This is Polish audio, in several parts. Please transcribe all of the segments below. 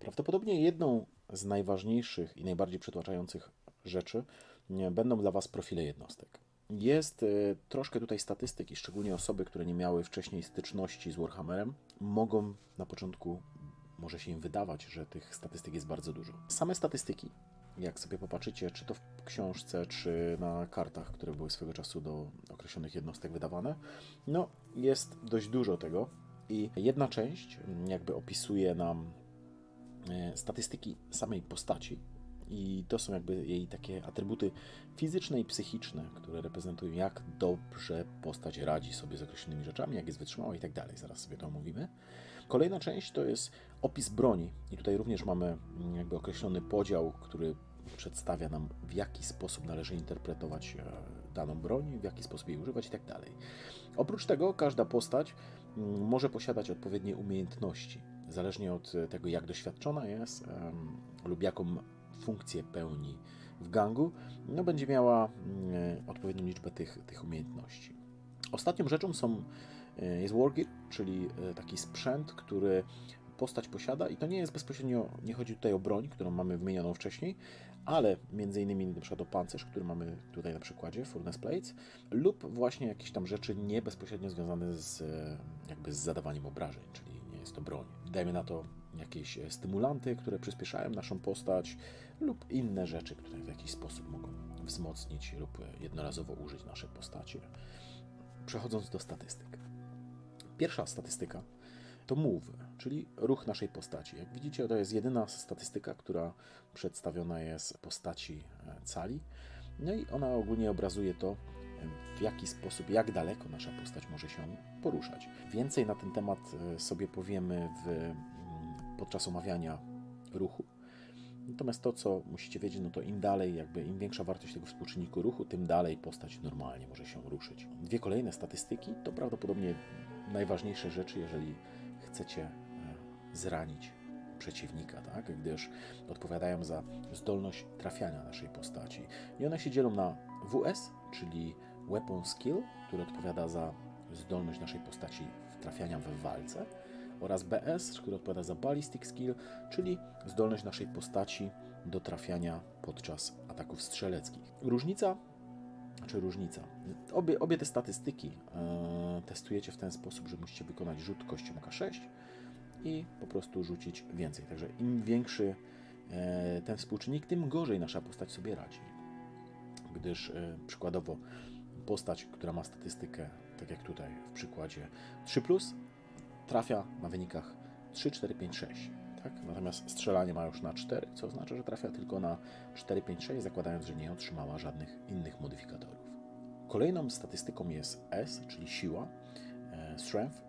Prawdopodobnie jedną z najważniejszych i najbardziej przytłaczających rzeczy będą dla Was profile jednostek. Jest y, troszkę tutaj statystyk i szczególnie osoby, które nie miały wcześniej styczności z Warhammerem, mogą na początku, może się im wydawać, że tych statystyk jest bardzo dużo. Same statystyki, jak sobie popatrzycie, czy to w książce, czy na kartach, które były swego czasu do określonych jednostek wydawane, no jest dość dużo tego. I jedna część jakby opisuje nam e, statystyki samej postaci. I to są jakby jej takie atrybuty fizyczne i psychiczne, które reprezentują, jak dobrze postać radzi sobie z określonymi rzeczami, jak jest wytrzymała i tak dalej. Zaraz sobie to omówimy. Kolejna część to jest opis broni. I tutaj również mamy mm, jakby określony podział, który przedstawia nam, w jaki sposób należy interpretować e, daną broń, w jaki sposób jej używać i tak dalej. Oprócz tego każda postać mm, może posiadać odpowiednie umiejętności, zależnie od tego, jak doświadczona jest lub jaką funkcję pełni w gangu, no będzie miała mm, odpowiednią liczbę tych, tych umiejętności. Ostatnią rzeczą są, e, jest wargear, czyli e, taki sprzęt, który postać posiada i to nie jest bezpośrednio, nie chodzi tutaj o broń, którą mamy wymienioną wcześniej, ale między innymi na przykład o pancerz, który mamy tutaj na przykładzie, Furnace Plates, lub właśnie jakieś tam rzeczy nie bezpośrednio związane z, e, jakby z zadawaniem obrażeń, czyli jest to broń. Dajmy na to jakieś stymulanty, które przyspieszają naszą postać, lub inne rzeczy, które w jakiś sposób mogą wzmocnić lub jednorazowo użyć naszej postaci. Przechodząc do statystyk. Pierwsza statystyka to move, czyli ruch naszej postaci. Jak widzicie, to jest jedyna statystyka, która przedstawiona jest postaci e, cali. No i ona ogólnie obrazuje to, w jaki sposób, jak daleko nasza postać może się poruszać. Więcej na ten temat e, sobie powiemy w, mm, podczas omawiania ruchu. Natomiast to, co musicie wiedzieć, no to im dalej, jakby im większa wartość tego współczynniku ruchu, tym dalej postać normalnie może się ruszyć. Dwie kolejne statystyki to prawdopodobnie najważniejsze rzeczy, jeżeli chcecie e, zranić przeciwnika, tak? gdyż odpowiadają za zdolność trafiania naszej postaci. I one się dzielą na WS, czyli Weapon Skill, który odpowiada za zdolność naszej postaci trafiania w walce, oraz BS, który odpowiada za Ballistic Skill, czyli zdolność naszej postaci do trafiania podczas ataków strzeleckich. Różnica czy różnica? Obie, obie te statystyki e, testujecie w ten sposób, że musicie wykonać rzut kością K6 i po prostu rzucić więcej. Także im większy e, ten współczynnik, tym gorzej nasza postać sobie radzi. Gdyż e, przykładowo postać, która ma statystykę, tak jak tutaj w przykładzie 3, trafia na wynikach 3, 4, 5, 6. Tak? Natomiast strzelanie ma już na 4, co oznacza, że trafia tylko na 4, 5, 6, zakładając, że nie otrzymała żadnych innych modyfikatorów. Kolejną statystyką jest S, czyli siła, e, strength,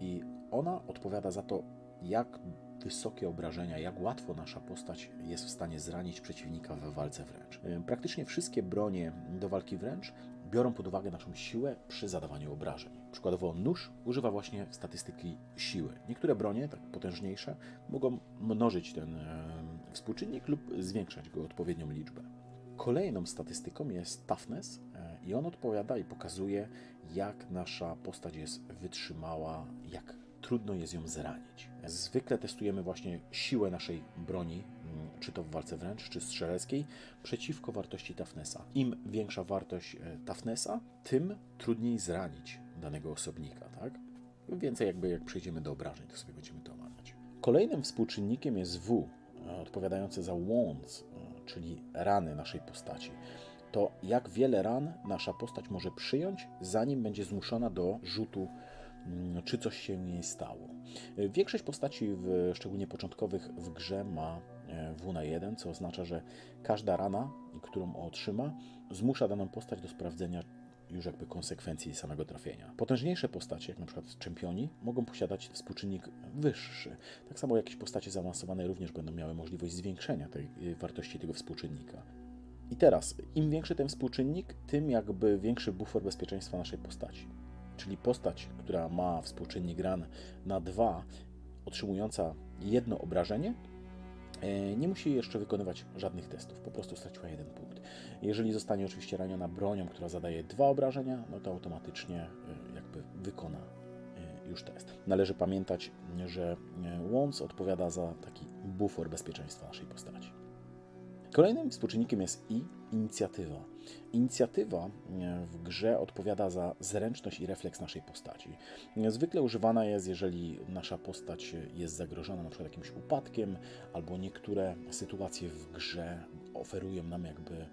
i ona odpowiada za to, jak wysokie obrażenia, jak łatwo nasza postać jest w stanie zranić przeciwnika we walce wręcz. E, praktycznie wszystkie bronie do walki wręcz biorą pod uwagę naszą siłę przy zadawaniu obrażeń. Przykładowo nóż używa właśnie statystyki siły. Niektóre bronie, tak potężniejsze, mogą mnożyć ten współczynnik lub zwiększać go odpowiednią liczbę. Kolejną statystyką jest toughness e, i on odpowiada i pokazuje, jak nasza postać jest wytrzymała, jak trudno jest ją zranić. Zwykle testujemy właśnie siłę naszej broni, czy to w walce wręcz, czy strzeleckiej, przeciwko wartości toughnessa. Im większa wartość e, toughnessa, tym trudniej zranić danego osobnika, tak? Więcej jakby jak przejdziemy do obrażeń, to sobie będziemy to omawiać. Kolejnym współczynnikiem jest W, e, odpowiadający za wounds, e, czyli rany naszej postaci. To jak wiele ran nasza postać może przyjąć, zanim będzie zmuszona do rzutu Mm, czy coś się jej stało. Większość postaci, w, szczególnie początkowych, w grze ma W na 1, co oznacza, że każda rana, którą otrzyma, zmusza daną postać do sprawdzenia już jakby konsekwencji samego trafienia. Potężniejsze postacie, jak na przykład czempioni, mogą posiadać współczynnik wyższy. Tak samo jakieś postacie zaawansowane również będą miały możliwość zwiększenia tej e, wartości tego współczynnika. I teraz, im większy ten współczynnik, tym jakby większy bufor bezpieczeństwa naszej postaci czyli postać, która ma współczynnik ran na 2, otrzymująca jedno obrażenie, nie musi jeszcze wykonywać żadnych testów, po prostu straciła jeden punkt. Jeżeli zostanie oczywiście raniona bronią, która zadaje dwa obrażenia, no to automatycznie e, jakby wykona e, już test. Należy pamiętać, że e, once odpowiada za taki bufor bezpieczeństwa naszej postaci. Kolejnym współczynnikiem jest i inicjatywa. Inicjatywa e, w grze odpowiada za zręczność i refleks naszej postaci. Zwykle używana jest, jeżeli nasza postać jest zagrożona na przykład jakimś upadkiem, albo niektóre sytuacje w grze oferują nam jakby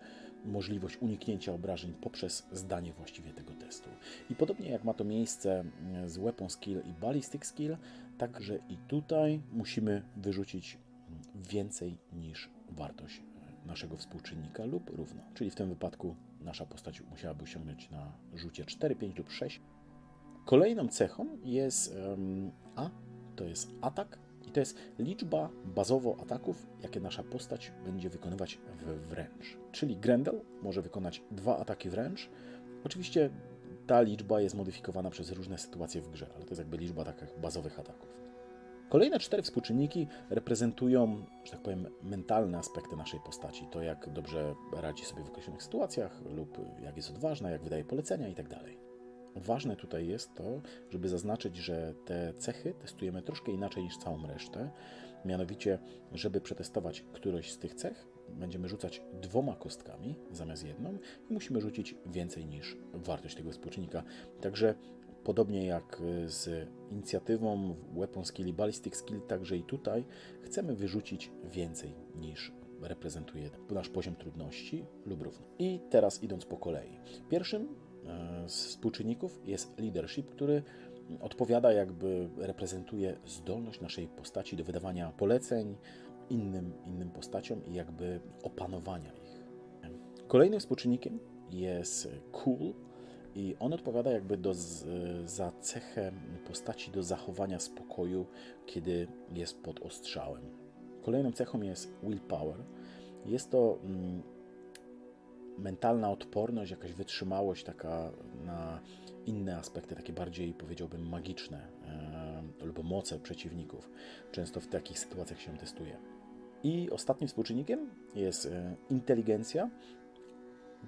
możliwość uniknięcia obrażeń poprzez zdanie właściwie tego testu. I podobnie jak ma to miejsce z Weapon Skill i Ballistic Skill, także i tutaj musimy wyrzucić więcej niż wartość naszego współczynnika lub równo. Czyli w tym wypadku nasza postać musiałaby osiągnąć na rzucie 4, 5 lub 6. Kolejną cechą jest A, to jest atak i to jest liczba bazowo ataków, jakie nasza postać będzie wykonywać w wręcz. Czyli Grendel może wykonać dwa ataki wręcz. Oczywiście ta liczba jest modyfikowana przez różne sytuacje w grze, ale to jest jakby liczba takich bazowych ataków. Kolejne cztery współczynniki reprezentują, że tak powiem, mentalne aspekty naszej postaci. To, jak dobrze radzi sobie w określonych sytuacjach, lub jak jest odważna, jak wydaje polecenia itd. Ważne tutaj jest to, żeby zaznaczyć, że te cechy testujemy troszkę inaczej niż całą resztę. Mianowicie, żeby przetestować którąś z tych cech, będziemy rzucać dwoma kostkami zamiast jedną i musimy rzucić więcej niż wartość tego współczynnika. Także podobnie jak z inicjatywą Weapon Skill i Ballistic Skill, także i tutaj chcemy wyrzucić więcej niż reprezentuje nasz poziom trudności lub równo. I teraz idąc po kolei. Pierwszym e, z współczynników jest leadership, który odpowiada, jakby reprezentuje zdolność naszej postaci do wydawania poleceń innym, innym postaciom i jakby opanowania ich. Kolejnym współczynnikiem jest cool i on odpowiada jakby do, za cechę postaci do zachowania spokoju, kiedy jest pod ostrzałem. Kolejną cechą jest willpower. Jest to mm, mentalna odporność, jakaś wytrzymałość taka na inne aspekty, takie bardziej powiedziałbym magiczne e, lub moce przeciwników. Często w takich sytuacjach się testuje. I ostatnim współczynnikiem jest e, inteligencja,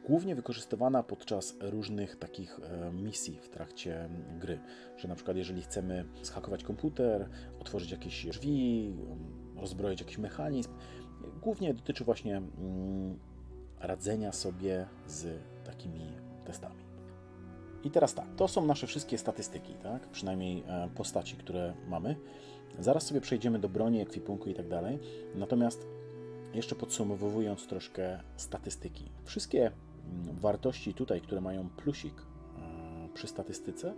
głównie wykorzystywana podczas różnych takich e, misji w trakcie gry. Że na przykład, jeżeli chcemy zhakować komputer, otworzyć jakieś drzwi, rozbroić jakiś mechanizm, głównie dotyczy właśnie mm, radzenia sobie z takimi testami. I teraz tak, to są nasze wszystkie statystyki, tak? przynajmniej e, postaci, które mamy. Zaraz sobie przejdziemy do broni, ekwipunku i tak dalej. Natomiast jeszcze podsumowując troszkę statystyki. Wszystkie mm, wartości tutaj, które mają plusik e, przy statystyce,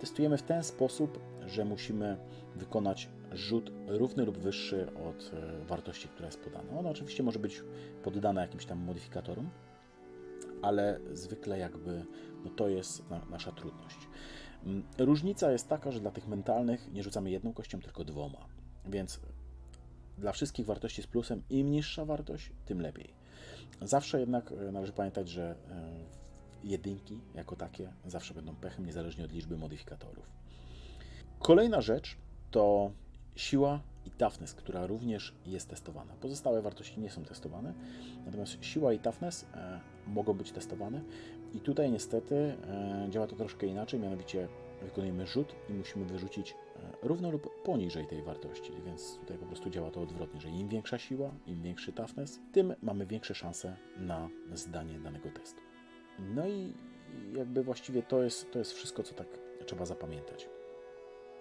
testujemy w ten sposób, że musimy wykonać rzut równy lub wyższy od e, wartości, która jest podana. Ona oczywiście może być poddana jakimś tam modyfikatorom, ale zwykle jakby no to jest na, nasza trudność. Mm, różnica jest taka, że dla tych mentalnych nie rzucamy jedną kością, tylko dwoma. Więc dla wszystkich wartości z plusem im niższa wartość, tym lepiej. Zawsze jednak e, należy pamiętać, że e, jedynki jako takie zawsze będą pechem, niezależnie od liczby modyfikatorów. Kolejna rzecz to siła i toughness, która również jest testowana. Pozostałe wartości nie są testowane, natomiast siła i toughness e, mogą być testowane. I tutaj niestety działa to troszkę inaczej, mianowicie wykonujemy rzut i musimy wyrzucić e, równo lub poniżej tej wartości, więc tutaj po prostu działa to odwrotnie, że im większa siła, im większy toughness, tym mamy większe szanse na zdanie danego testu. No i jakby właściwie to jest, to jest wszystko, co tak trzeba zapamiętać.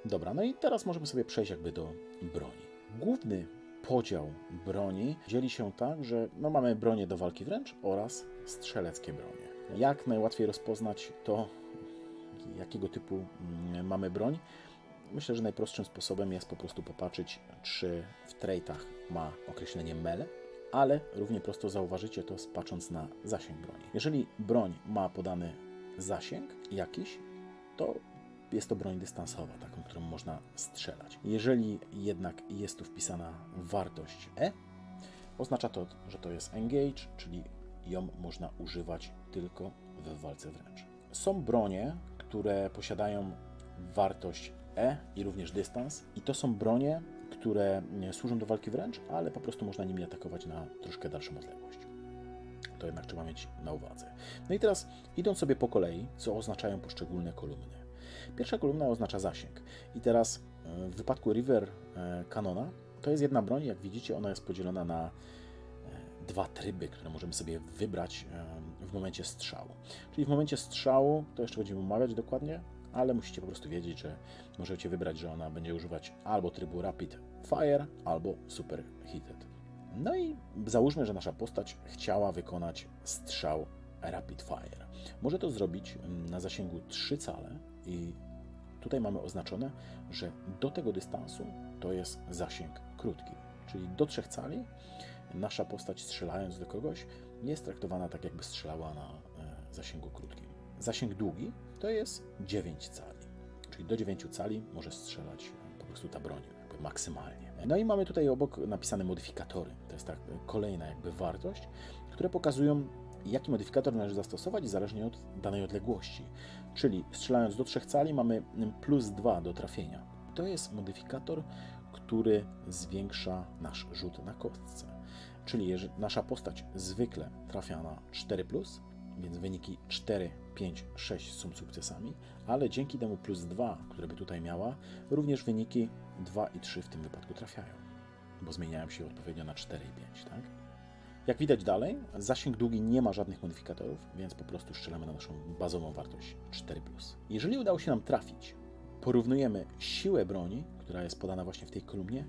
Dobra, no i teraz możemy sobie przejść jakby do broni. Główny podział broni dzieli się tak, że no mamy bronię do walki wręcz oraz strzeleckie bronie. Jak najłatwiej rozpoznać to, jakiego typu mm, mamy broń? Myślę, że najprostszym sposobem jest po prostu popatrzeć, czy w traitach ma określenie mele, ale równie prosto zauważycie to patrząc na zasięg broni. Jeżeli broń ma podany zasięg jakiś, to jest to broń dystansowa, taką, którą można strzelać. Jeżeli jednak jest tu wpisana wartość E, oznacza to, że to jest engage, czyli ją można używać tylko w walce wręcz. Są bronie, które posiadają wartość E i również dystans, i to są bronie, które służą do walki wręcz, ale po prostu można nimi atakować na troszkę dalszą odległość. To jednak trzeba mieć na uwadze. No i teraz idąc sobie po kolei, co oznaczają poszczególne kolumny. Pierwsza kolumna oznacza zasięg. I teraz e, w wypadku River e, Canona to jest jedna broń, jak widzicie, ona jest podzielona na dwa tryby, które możemy sobie wybrać w momencie strzału. Czyli w momencie strzału, to jeszcze będziemy omawiać dokładnie, ale musicie po prostu wiedzieć, że możecie wybrać, że ona będzie używać albo trybu Rapid Fire, albo Super Heated. No i załóżmy, że nasza postać chciała wykonać strzał Rapid Fire. Może to zrobić na zasięgu 3 cale i tutaj mamy oznaczone, że do tego dystansu to jest zasięg krótki, czyli do 3 cali nasza postać strzelając do kogoś jest traktowana tak, jakby strzelała na e, zasięgu krótkim. Zasięg długi to jest 9 cali, czyli do 9 cali może strzelać e, po prostu ta broń maksymalnie. No i mamy tutaj obok napisane modyfikatory. To jest tak kolejna jakby wartość, które pokazują jaki modyfikator należy zastosować zależnie od danej odległości. Czyli strzelając do 3 cali mamy plus 2 do trafienia. To jest modyfikator, który zwiększa nasz rzut na kostce. Czyli jeżeli nasza postać zwykle trafia na 4, więc wyniki 4, 5, 6 są sukcesami, ale dzięki temu plus 2, które by tutaj miała, również wyniki 2 i 3 w tym wypadku trafiają, bo zmieniają się odpowiednio na 4 i 5, tak? Jak widać dalej, zasięg długi nie ma żadnych modyfikatorów, więc po prostu strzelamy na naszą bazową wartość 4. Jeżeli udało się nam trafić, porównujemy siłę broni, która jest podana właśnie w tej kolumnie,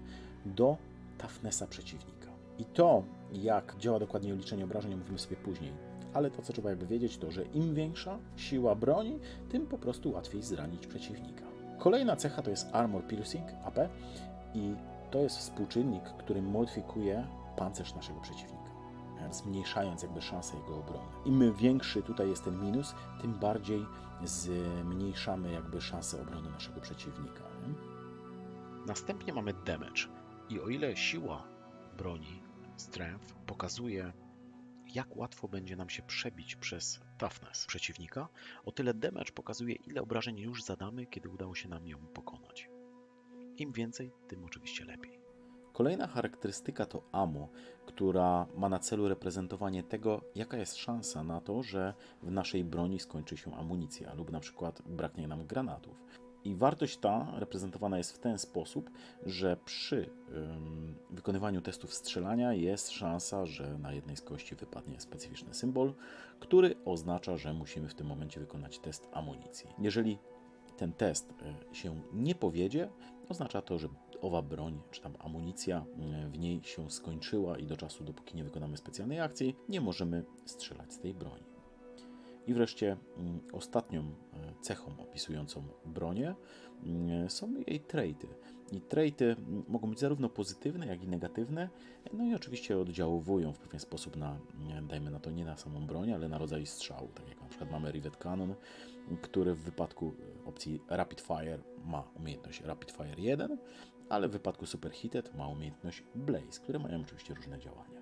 do toughnessa przeciwnika. I to, jak działa dokładnie liczenie obrażeń, mówimy sobie później. Ale to, co trzeba jakby wiedzieć, to, że im większa siła broni, tym po prostu łatwiej zranić przeciwnika. Kolejna cecha to jest Armor Piercing, AP, i to jest współczynnik, który modyfikuje pancerz naszego przeciwnika, zmniejszając jakby szanse jego obrony. Im większy tutaj jest ten minus, tym bardziej zmniejszamy jakby szanse obrony naszego przeciwnika. Nie? Następnie mamy damage. I o ile siła broni, strength, pokazuje, jak łatwo będzie nam się przebić przez toughness przeciwnika, o tyle damage pokazuje, ile obrażeń już zadamy, kiedy udało się nam ją pokonać. Im więcej, tym oczywiście lepiej. Kolejna charakterystyka to ammo, która ma na celu reprezentowanie tego, jaka jest szansa na to, że w naszej broni skończy się amunicja lub na przykład braknie nam granatów. I wartość ta reprezentowana jest w ten sposób, że przy wykonywaniu testów strzelania jest szansa, że na jednej z kości wypadnie specyficzny symbol, który oznacza, że musimy w tym momencie wykonać test amunicji. Jeżeli ten test y, się nie powiedzie, oznacza to, że owa broń czy tam amunicja y, w niej się skończyła i do czasu, dopóki nie wykonamy specjalnej akcji, nie możemy strzelać z tej broni. I wreszcie mm, ostatnią cechą opisującą bronię mm, są jej traity. I traity mm, mogą być zarówno pozytywne, jak i negatywne, no i oczywiście oddziałują w pewien sposób na, dajmy na to, nie na samą broń, ale na rodzaj strzału. Tak jak na przykład mamy Rivet Cannon, który w wypadku e, opcji Rapid Fire ma umiejętność Rapid Fire 1, ale w wypadku Super Heated ma umiejętność Blaze, które mają oczywiście różne działania.